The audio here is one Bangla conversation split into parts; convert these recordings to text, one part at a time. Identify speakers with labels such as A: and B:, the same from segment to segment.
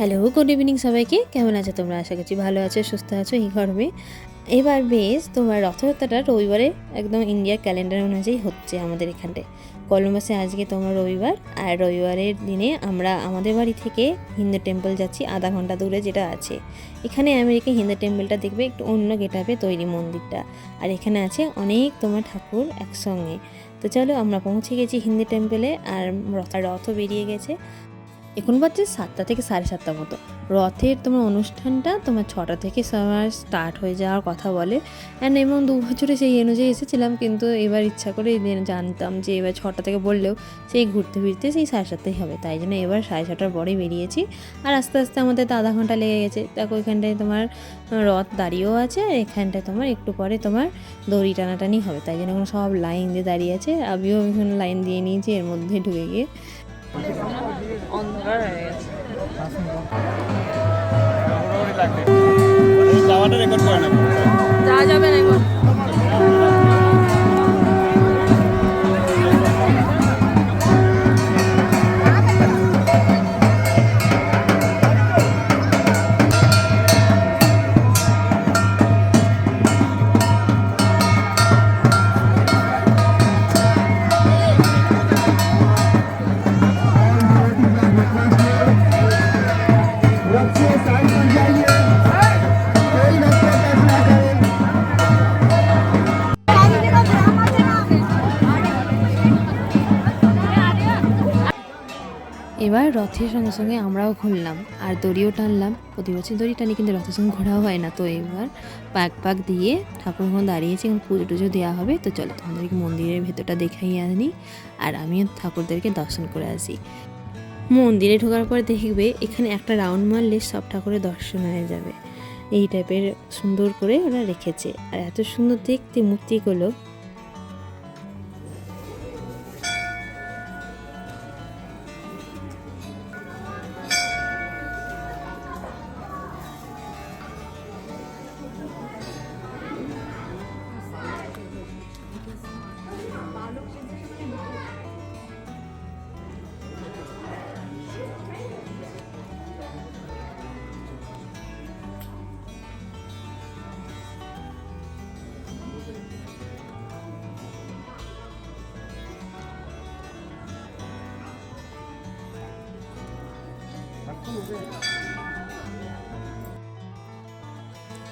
A: হ্যালো গুড ইভিনিং সবাইকে। কেমন আছো তোমরা? আশা করছি ভালো আছো, সুস্থ আছো, এই গরমে। এবার বেশ, তোমার রথযাত্রাটা রবিবারে একদম ইন্ডিয়ার ক্যালেন্ডার অনুযায়ী হচ্ছে আমাদের এখানটায়। কলম্বাসে আজকে তোমার রবিবার, আর রবিবারের দিনে আমরা আমাদের বাড়ি থেকে হিন্দু টেম্পল যাচ্ছি, আধা ঘণ্টা দূরে যেটা আছে। এখানে আমেরিকা হিন্দু টেম্পলটা দেখবে, একটু অন্য গেটাপে তৈরি মন্দিরটা। আর এখানে আছে অনেক তোমার ঠাকুর একসঙ্গে। তো চলো আমরা পৌঁছে গেছি হিন্দি টেম্পলে আর রথ, রথও বেরিয়ে গেছে। এখন বাজছে সাতটা থেকে সাড়ে সাতটা মতো। রথের তোমার অনুষ্ঠানটা তোমার ছটা থেকে সবার স্টার্ট হয়ে যাওয়ার কথা বলে। অ্যান্ড এবং দু বছরে সেই অনুযায়ী এসেছিলাম, কিন্তু এবার ইচ্ছা করে জানতাম যে এবার ছটা থেকে বললেও সেই ঘুরতে ফিরতে সেই সাড়ে সাতটাই হবে। তাই জন্য এবার সাড়ে ছটার পরেই বেরিয়েছি। আর আস্তে আস্তে আমাদের তো আধা ঘণ্টা লেগে গেছে। দেখো এখানটায় তোমার রথ দাঁড়িয়েও আছে, আর এখানটায় তোমার একটু পরে তোমার দড়ি টানাটানি হবে। তাই জন্য এখন সব লাইন দিয়ে দাঁড়িয়ে আছে। আমিও এখানে লাইন দিয়ে নিয়েছি, এর মধ্যে ঢুকে গিয়ে
B: অন্ধকার হয়ে গেছে
C: যাওয়াটা রেকর্ড করে নেব।
A: এবার রথের সঙ্গে সঙ্গে আমরাও ঘুরলাম, আর দড়িও টানলাম। প্রতি বছর দড়ি টানি, কিন্তু রথের সঙ্গে ঘোরাও হয় না। তো এবার পাক পাক দিয়ে ঠাকুর এখন দাঁড়িয়েছে এবং পুজো টুজো দেওয়া হবে। তো চলো তোমাদেরকে মন্দিরের ভেতরটা দেখাই আনি, আর আমিও ঠাকুরদেরকে দর্শন করে আসি। মন্দিরে ঢোকার পর দেখবে এখানে একটা রাউন্ড মারলে সব ঠাকুরের দর্শন হয়ে যাবে। এই টাইপের সুন্দর করে ওরা রেখেছে। আর এত সুন্দর দেখতে, মূর্তিগুলো।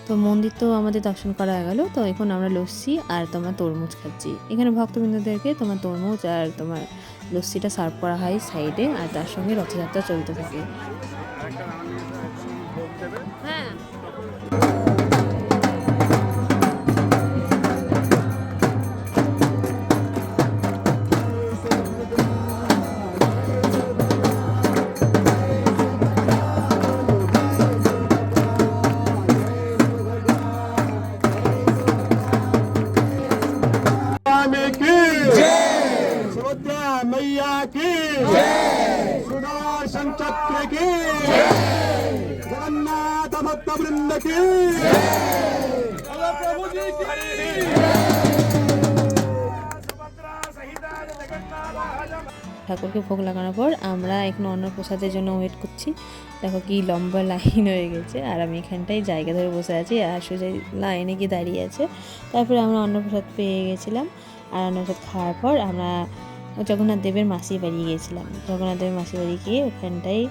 A: তো মন্দির তো আমাদের দর্শন করা গেল, তো এখন আমরা লস্যি আর তোমার তরমুজ খাচ্ছি। এখানে ভক্তবৃন্দদেরকে তোমার তরমুজ আর তোমার লস্যিটা সার্ভ করা হয় সাইডে আর তার সঙ্গে রথযাত্রা চলতে থাকে।
B: হ্যাঁ।
C: పాత్రకి జగన్నాథ
A: ঠাকুরকে ভোগ লাগানোর পর আমরা এখন অন্য প্রসাদের জন্য ওয়েট করছি। দেখো কি লম্বা লাইন হয়ে গেছে। আর আমি এখানটাই জায়গা ধরে বসে আছি আর সোজা লাইনে গিয়ে দাঁড়িয়ে আছে। তারপরে আমরা অন্নপ্রসাদ পেয়ে গেছিলাম। আর অন্নপ্রসাদ খাওয়ার পর আমরা জগন্নাথ দেবের মাসির বাড়ি গিয়েছিলাম। জগন্নাথ দেবের মাসির বাড়ি গিয়ে ওখানটাই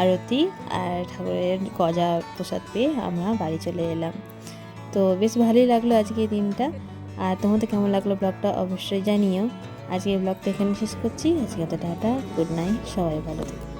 A: আরতি আর ঠাকুরের গজা প্রসাদ পেয়ে আমরা বাড়ি চলে এলাম। তো বেশ ভালোই লাগল আজকে দিনটা। আর তোমাদের কেমন লাগল ব্লগটা অবশ্যই জানিও। আজকে ব্লগটা এখানে শেষ করছি। আজকে তো টাটা গুড নাইট, সবাই ভালো থেকো।